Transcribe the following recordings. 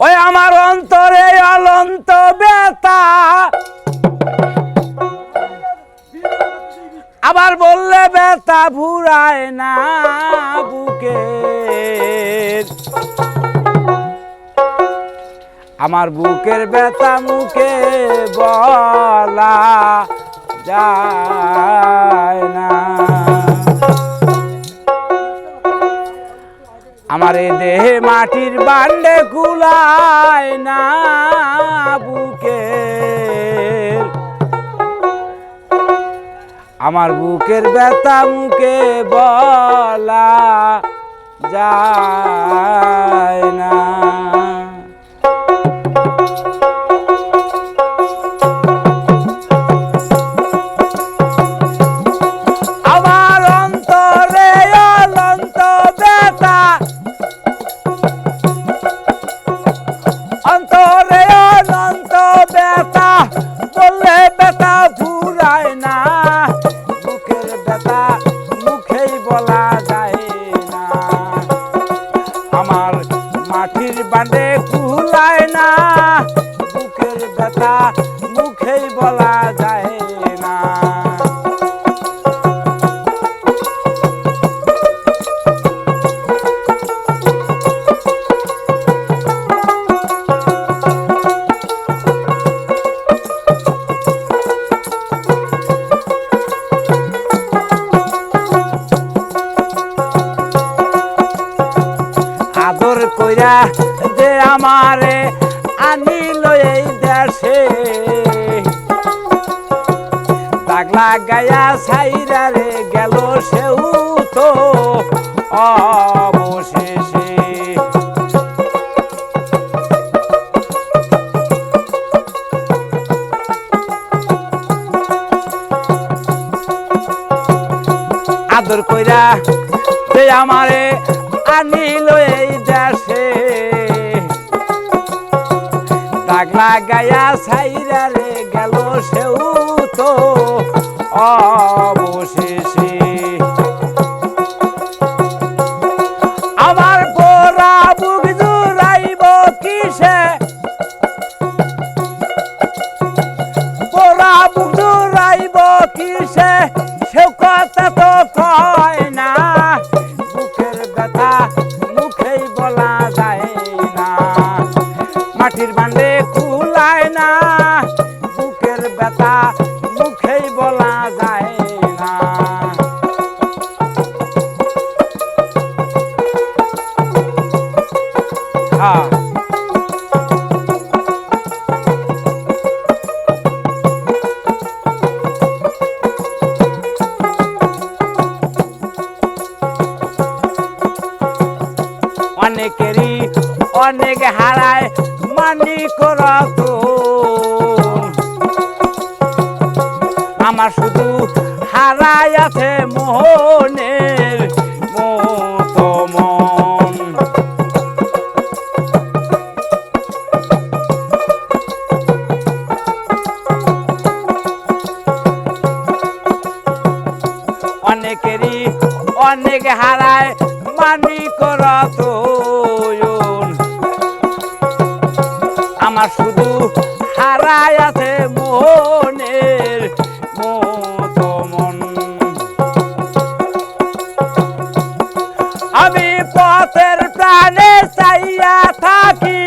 ওই আমার অন্তরে অলন্ত বেতা আবার বললে বেতা ভুরায় না বুকে। আমার বুকের ব্যথা মুখে বলা যায় না। আমার দেহে মাটির বান্ডে গুলায় না বুকে। আমার বুকের ব্যথা মুখে বলা যায় না। বাঁধে কুলায় না। বুকের ব্যথা মুখেই বলা যায় না। যে আমারে আনিল এই দেশে। পাগলা গায়া সাইরা রে গেল সেও তো অবশেষে। আদর কইরা যে আমারে আনিল এই দেশে। পাগলা গায়া সাইরা রে গেল সেও তো। অবশেষে হারায় মানি করত আমার শুধু হারায় আছে মোহনের অনেকেরই অনেক হারায় মানি করত আমার শুধু হারাই আছে মনের মন আমি পথের প্রাণে চাইয়া থাকি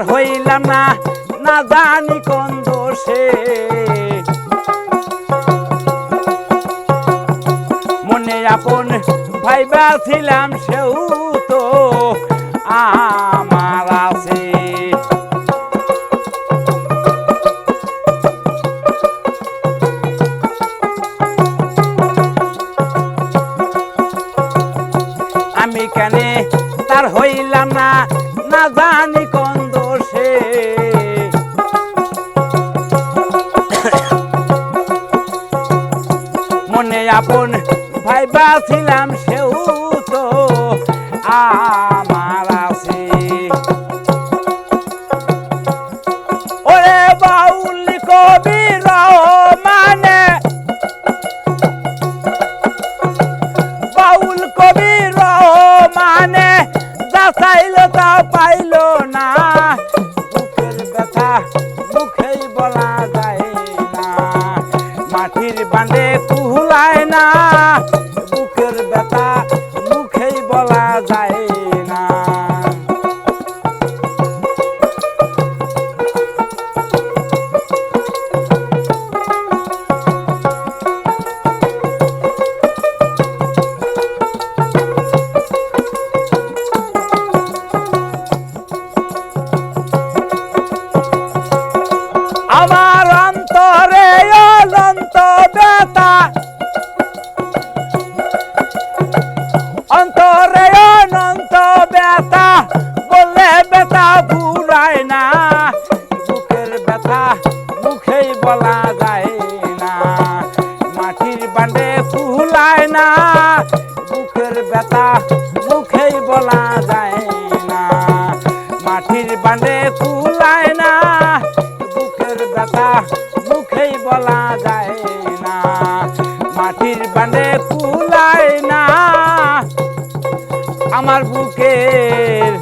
তার হইলাম না না জানি কোন দোষে। মনে আপন ভাইবা ছিলাম সেও তো আমার আছে। আমি কেনে তার হইলাম আপন ভাইবা সেও তো আমার আছে। ওরে বাউল কবির মানে বাউল কবির মানে যা তা পাইল না। বুকের ব্যথা মুখেই বলা যায় না। মাটির বাঁধে 呐啊 মুখেই বলা যায় না। মাটির বান্ডে ফুলায় না। বুকের ব্যথা মুখেই বলা যায় না। মাটির বান্ডে ফুলায় না। আমার বুকের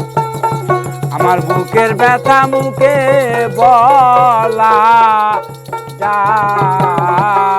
আমার বুকের ব্যথা মুখে বলা যায়